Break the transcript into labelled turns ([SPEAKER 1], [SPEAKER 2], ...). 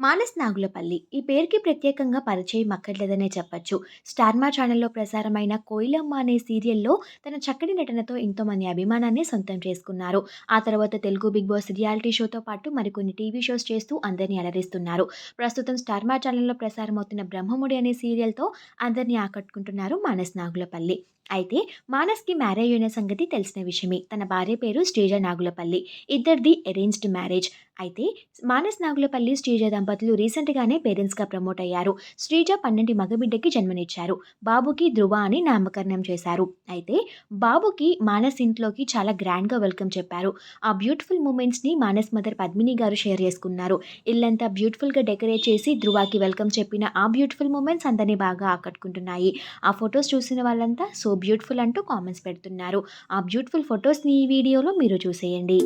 [SPEAKER 1] మానస్ నాగులపల్లి ఈ పేరుకి ప్రత్యేకంగా పరిచయం అక్కర్లేదనే చెప్పొచ్చు. స్టార్మా ఛానల్లో ప్రసారమైన కోయిలమ్మ అనే సీరియల్లో తన చక్కటి నటనతో ఎంతోమంది అభిమానాన్ని సొంతం చేసుకున్నారు. ఆ తర్వాత తెలుగు బిగ్ బాస్ రియాలిటీ షోతో పాటు మరికొన్ని టీవీ షోస్ చేస్తూ అందరినీ అలరిస్తున్నారు. ప్రస్తుతం స్టార్మా ఛానల్లో ప్రసారమవుతున్న బ్రహ్మముడి అనే సీరియల్తో అందరినీ ఆకట్టుకుంటున్నారు మానస్ నాగులపల్లి అయితే మానస్కి మ్యారేజ్ అయిన సంగతి తెలిసిన విషయమే. తన భార్య పేరు శ్రీజ నాగులపల్లి. ఇద్దరిది అరేంజ్డ్ మ్యారేజ్ అయితే మానస్ నాగులపల్లి శ్రీజ దంపతులు రీసెంట్గానే పేరెంట్స్గా ప్రమోట్ అయ్యారు. శ్రీజ పన్నెండు మగబిడ్డకి జన్మనిచ్చారు. బాబుకి ధృవ అని నామకరణం చేశారు. అయితే బాబుకి మానస్ ఇంట్లోకి చాలా గ్రాండ్గా వెల్కమ్ చెప్పారు. ఆ బ్యూటిఫుల్ మూమెంట్స్ని మానస్ మదర్ పద్మిని గారు షేర్ చేసుకున్నారు. ఇల్లంతా బ్యూటిఫుల్గా డెకరేట్ చేసి ధృవాకి వెల్కమ్ చెప్పిన ఆ బ్యూటిఫుల్ మూమెంట్స్ అందరినీ బాగా ఆకట్టుకుంటున్నాయి. ఆ ఫొటోస్ చూసిన వాళ్ళంతా సో బ్యూటిఫుల్ అంటూ కామెంట్స్ పెడుతున్నారు. ఆ బ్యూటిఫుల్ ఫొటోస్ని ఈ వీడియోలో మీరు చూసేయండి.